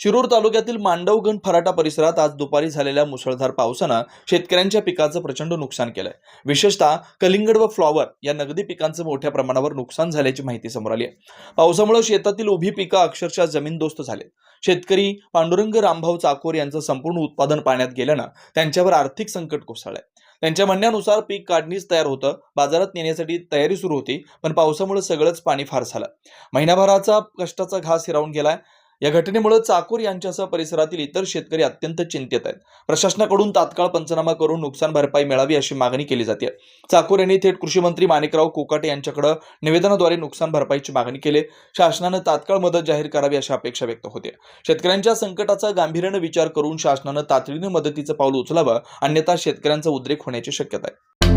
शिरूर तालुक्यातील मांडवगण फराटा परिसरात आज दुपारी झालेल्या मुसळधार पावसानं शेतकऱ्यांच्या पिकाचं प्रचंड नुकसान केलंय. विशेषतः कलिंगड व फ्लॉवर या नगदी पिकांचं मोठ्या प्रमाणावर नुकसान झाल्याची माहिती समोर आली आहे. पावसामुळे शेतातील उभी पिकं अक्षरशः जमीनदोस्त झाले शेतकरी पांडुरंग रामभाऊ चाकोर यांचं संपूर्ण उत्पादन पाण्यात गेल्यानं त्यांच्यावर आर्थिक संकट कोसळलंय. त्यांच्या म्हणण्यानुसार पीक काढणीच तयार होतं बाजारात नेण्यासाठी तयारी सुरू होती पण पावसामुळे सगळंच पाणी फार झालं. महिनाभराचा कष्टाचा घास हिरावून गेलाय या घटनेमुळे चाकूर यांच्यासह परिसरातील इतर शेतकरी अत्यंत चिंतेत आहेत. प्रशासनाकडून तात्काळ पंचनामा करून नुकसान भरपाई मिळावी अशी मागणी केली जाते. चाकूर यांनी थेट कृषी मंत्री माणिकराव कोकाटे यांच्याकडे निवेदनाद्वारे नुकसान भरपाईची मागणी केली. शासनानं तात्काळ मदत जाहीर करावी अशी अपेक्षा व्यक्त होते. शेतकऱ्यांच्या संकटाचा गांभीर्यानं विचार करून शासनानं तातडीनं मदतीचं पाऊल उचलावं अन्यथा शेतकऱ्यांचा उद्रेक होण्याची शक्यता आहे.